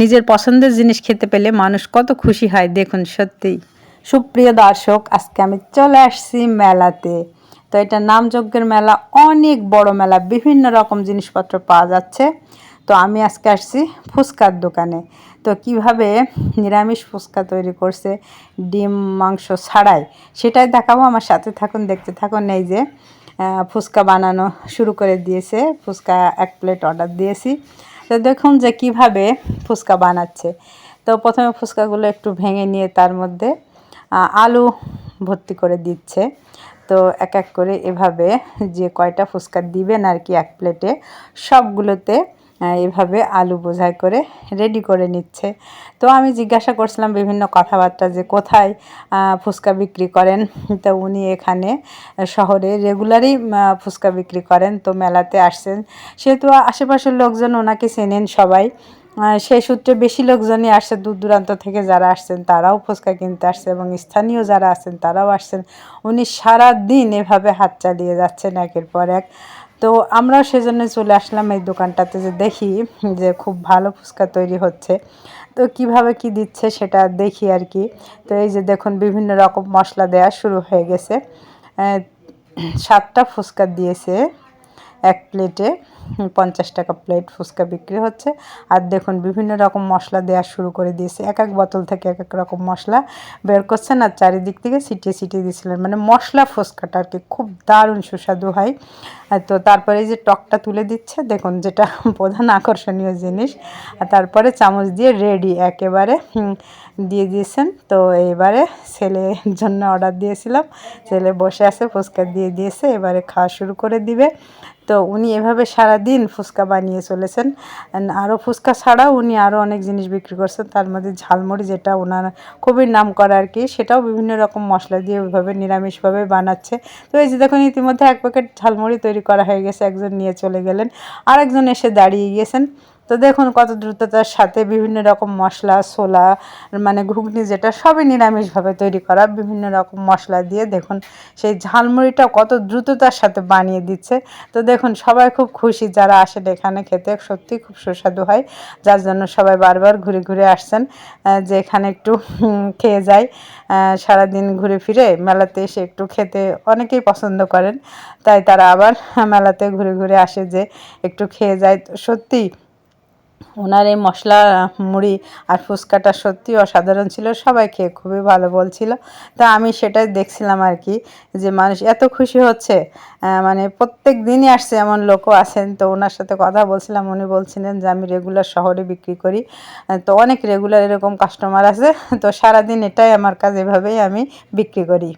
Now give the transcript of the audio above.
নিজের পছন্দের জিনিস খেতে পেলে মানুষ কত খুশি হয়, দেখুন সত্যিই। সুপ্রিয় দর্শক, আজকে আমি চলে আসছি মেলাতে। তো এটা নামযজ্ঞের মেলা, অনেক বড় মেলা, বিভিন্ন রকম জিনিসপত্র পাওয়া যাচ্ছে। তো আমি আজকে আসছি ফুচকার দোকানে। তো কীভাবে নিরামিষ ফুচকা তৈরি করছে, ডিম, মাংস ছাড়াই, সেটাই দেখাবো। আমার সাথে থাকুন, দেখতে থাকুন। এই যে ফুচকা বানানো শুরু করে দিয়েছে। ফুচকা এক প্লেট অর্ডার দিয়েছি। তো দেখুন যে কীভাবে ফুচকা বানাচ্ছে। তো প্রথমে ফুচকাগুলো একটু ভেঙে নিয়ে তার মধ্যে আলু ভর্তি করে দিচ্ছে। তো এক এক করে এভাবে যে কয়টা ফুচকা দিবেন আর কি এক প্লেটে, সবগুলোতে এভাবে আলু বোঝাই করে রেডি করে নিচ্ছে। তো আমি জিজ্ঞাসা করছিলাম বিভিন্ন কথাবার্তা যে কোথায় ফুচকা বিক্রি করেন? তো উনি এখানে শহরে রেগুলারই ফুচকা বিক্রি করেন। তো মেলাতে আসছেন। সেহেতু আশেপাশের লোকজন ওনাকে চেনেন সবাই। সেই সূত্রে বেশি লোকজনই আসছে। দূর দূরান্ত থেকে যারা আসছেন, তারাও ফুচকা কিনতে আসছে এবং স্থানীয় যারা আছেন, তারাও আসছেন। উনি সারা দিন এভাবে হাত চালিয়ে যাচ্ছেন একের পর এক। তো আমরাও সেজন্য চলে আসলাম এই দোকানটাতে যে দেখি যে খুব ভালো ফুচকা তৈরি হচ্ছে। তো কীভাবে কি দিচ্ছে সেটা দেখি আর কি। তো এই যে দেখুন, বিভিন্ন রকম মশলা দেওয়া শুরু হয়ে গেছে। সাতটা ফুচকা দিয়েছে এক প্লেটে। পঞ্চাশ টাকা প্লেট ফুচকা বিক্রি হচ্ছে। আর দেখুন, বিভিন্ন রকম মশলা দেওয়া শুরু করে দিয়েছে। এক এক বোতল থেকে এক এক রকম মশলা বের করছেন আর চারিদিক থেকে ছিটিয়ে ছিটিয়ে দিয়েছিলেন। মানে মশলা ফুচকাটা আর কি, খুব দারুণ সুস্বাদু হয়। তো তারপরে এই যে টকটা তুলে দিচ্ছে, দেখুন যেটা প্রধান আকর্ষণীয় জিনিস। আর তারপরে চামচ দিয়ে রেডি একেবারে দিয়ে দিয়েছেন। তো এবারে ছেলের জন্য অর্ডার দিয়েছিলাম। ছেলে বসে আছে, ফুচকা দিয়ে দিয়েছে। এবারে খাওয়া শুরু করে দিবে। তো উনি এভাবে সারা দিন ফুচকা বানিয়ে চলেছেন। আরও ফুচকা ছাড়াও উনি আরও অনেক জিনিস বিক্রি করছেন। তার মধ্যে ঝালমুড়ি যেটা ওনার খুবই নাম করা আর কি, সেটাও বিভিন্ন রকম মশলা দিয়ে ওইভাবে নিরামিষভাবে বানাচ্ছে। তো এই যে দেখুন, ইতিমধ্যে এক প্যাকেট ঝালমুড়ি তৈরি করা হয়ে গেছে। একজন নিয়ে চলে গেলেন, আরেকজন এসে দাঁড়িয়ে গিয়েছেন। তো দেখুন কত দ্রুততার সাথে বিভিন্ন রকম মশলা ছোলা মানে ঘুগনি যেটা সবই নিরামিষভাবে তৈরি করা বিভিন্ন রকম মশলা দিয়ে দেখুন সেই ঝালমুড়িটা কত দ্রুততার সাথে বানিয়ে দিচ্ছে। তো দেখুন সবাই খুব খুশি যারা আসেন এখানে খেতে সত্যি খুব সুস্বাদু হয়। যার জন্য সবাই বারবার ঘুরে ঘুরে আসছেন যে এখানে একটু খেয়ে যায় আহ, সারাদিন ঘুরে ফিরে মেলাতে এসে একটু খেতে অনেকেই পছন্দ করেন। তাই তারা আবার মেলাতে ঘুরে ঘুরে আসে যে একটু খেয়ে যায়। সত্যি ওনার এই মশলা, মুড়ি আর ফুচকাটা সত্যি অসাধারণ ছিল, সবাই খেয়ে খুবই ভালো বলছিল। তা আমি সেটাই দেখছিলাম আর কি, যে মানুষ এত খুশি হচ্ছে মানে প্রত্যেক দিনই আসছে এমন লোকও আছেন। তো ওনার সাথে কথা বলছিলাম, উনি বলছিলেন যে আমি রেগুলার শহরে বিক্রি করি। তো অনেক রেগুলার এরকম কাস্টমার আছে, তো সারাদিন এটাই আমার কাজ, এভাবেই আমি বিক্রি করি।